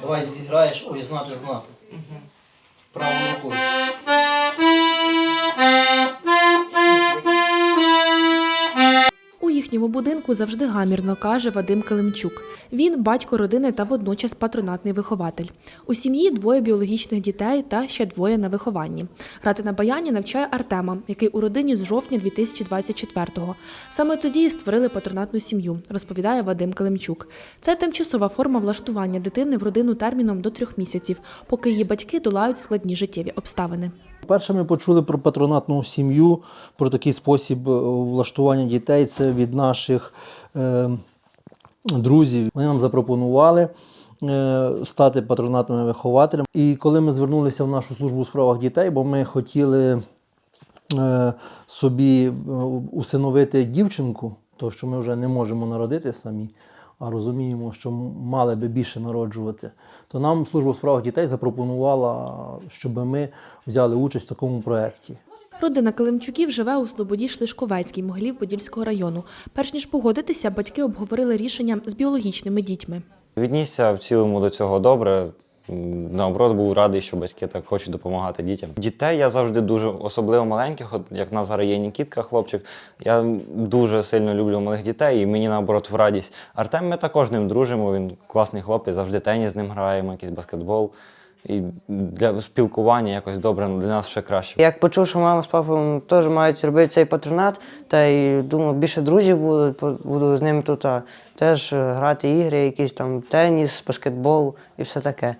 Давай зіграєш, ой, знати знати. Правою рукою. Їхньому будинку завжди гамірно, каже Вадим Килимчук. Він батько родини та водночас патронатний вихователь. У сім'ї двоє біологічних дітей та ще двоє на вихованні. Грати на баяні навчає Артема, який у родині з жовтня 2024-го. Саме тоді і створили патронатну сім'ю, розповідає Вадим Килимчук. Це тимчасова форма влаштування дитини в родину терміном до трьох місяців, поки її батьки долають складні життєві обставини. Перше ми почули про патронатну сім'ю, про такий спосіб е, влаштування дітей. Це від наших е, друзів. Вони нам запропонували е, стати патронатними вихователями. І коли ми звернулися в нашу службу у справах дітей, бо ми хотіли е, собі е, усиновити дівчинку, то що ми вже не можемо народити самі, а розуміємо, що мали би більше народжувати, то нам служба у справах дітей запропонувала, щоб ми взяли участь в такому проєкті. Родина Килимчуків живе у Слободі Шлишковецькій, Могилів Подільського району. Перш ніж погодитися, батьки обговорили рішення з біологічними дітьми. Віднісся в цілому до цього добре. Наоборот, був радий, що батьки так хочуть допомагати дітям. Дітей я завжди дуже особливо маленьких, от як в нас зараз є Нікітка, хлопчик. Я дуже сильно люблю малих дітей, і мені наоборот в радість. Артем, ми також ним дружимо. Він класний хлопець, завжди теніс з ним граємо, якийсь баскетбол. І для спілкування якось добре, для нас ще краще. Як почув, що мама з папою теж мають робити цей патронат, та й думав, більше друзів будуть, по- буду з ними тут а, теж е, грати ігри, якісь там теніс, баскетбол і все таке.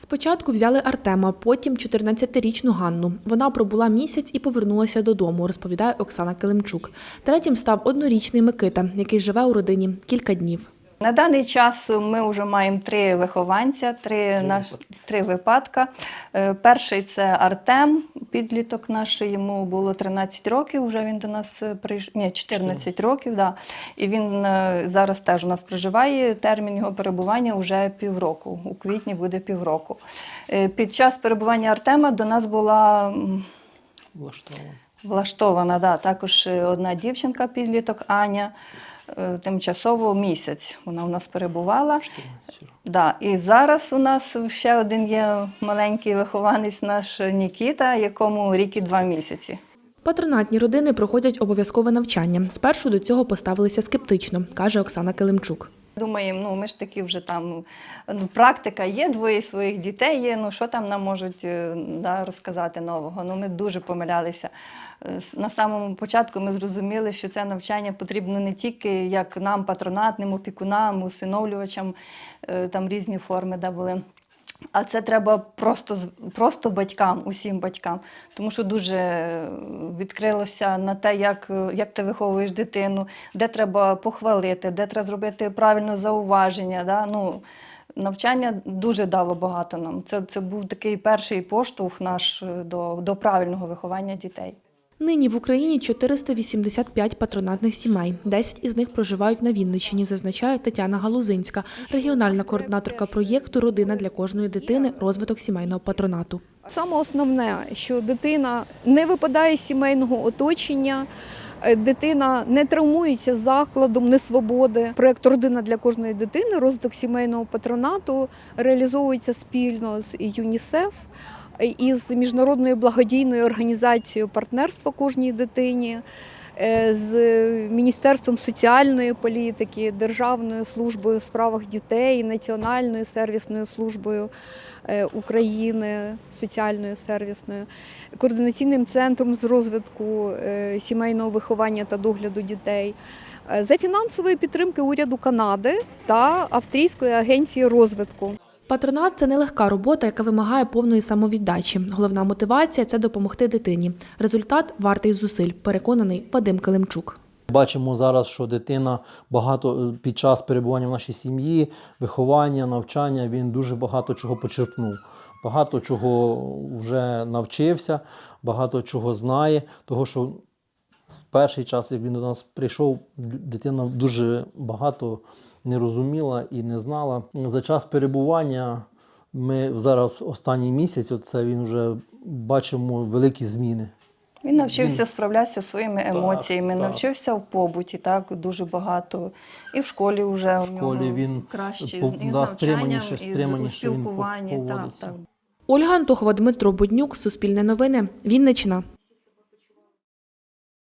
Спочатку взяли Артема, потім 14-річну Ганну. Вона пробула місяць і повернулася додому, розповідає Оксана Килимчук. Третім став однорічний Микита, який живе у родині кілька днів. На даний час ми вже маємо три вихованця, три, наш, три випадка. Е, Перший це Артем, підліток наш, йому було 13 років, вже він до нас прийшов, ні, 14 років, да. і він е, зараз теж у нас проживає. Термін його перебування вже півроку. У квітні буде півроку. Е, Під час перебування Артема до нас була м, Влаштовано. Влаштована, да. Також е, одна дівчинка, підліток Аня, е, тимчасово місяць вона у нас перебувала. Да. І зараз у нас ще один є маленький вихованець, наш Нікіта, якому рік і два місяці. Патронатні родини проходять обов'язкове навчання. Спершу до цього поставилися скептично, каже Оксана Килимчук. Думаємо, ну ми ж такі вже там ну, практика є, двоє своїх дітей є. Ну що там нам можуть е, да, розказати нового? Ну ми дуже помилялися. Е, На самому початку ми зрозуміли, що це навчання потрібно не тільки як нам, патронатним, опікунам, усиновлювачам, е, там різні форми да, були. А це треба просто, просто батькам, усім батькам. Тому що дуже е, відкрилося на те, як, е, як ти виховуєш дитину, де треба похвалити, де треба зробити правильне зауваження. Да? Ну, навчання дуже дало багато нам. Це, це був такий перший поштовх наш е, до, до правильного виховання дітей. Нині в Україні 485 патронатних сімей. 10 із них проживають на Вінниччині, зазначає Тетяна Галузинська, регіональна координаторка проєкту Родина для кожної дитини. Розвиток сімейного патронату. Саме основне, що дитина не випадає з сімейного оточення. е, Дитина не травмується закладом несвободи. Проект Родина для кожної дитини, розвиток сімейного патронату реалізовується спільно з ЮНІСЕФ е, і з міжнародною благодійною організацією партнерства кожній дитині, е, з Міністерством соціальної політики, Державною службою у справах дітей, Національною сервісною службою е, України, соціальною сервісною, координаційним центром з розвитку е, сімейного виховання та догляду дітей. За фінансової підтримки уряду Канади та Австрійської агенції розвитку. Патронат це нелегка робота, яка вимагає повної самовіддачі. Головна мотивація це допомогти дитині. Результат вартий зусиль, переконаний Вадим Килимчук. Бачимо зараз, що дитина багато е, під час перебування в нашій сім'ї, виховання, навчання, він дуже багато чого почерпнув. Багато чого вже навчився, багато чого знає. Того, що перший час, як він до нас прийшов, дитина дуже багато не розуміла і не знала. За час перебування ми зараз останній місяць, оце він вже бачимо великі зміни. Він навчився Він- справлятися зі своїми емоціями, так. навчився в побуті, так дуже багато. І в школі вже В у школі нього він краще по- з, і з да, навчанням, стриманіше, і з- стриманіше спілкуванні. Так, так. Ольга Антохова, Дмитро Буднюк, Суспільне новини, Вінниччина.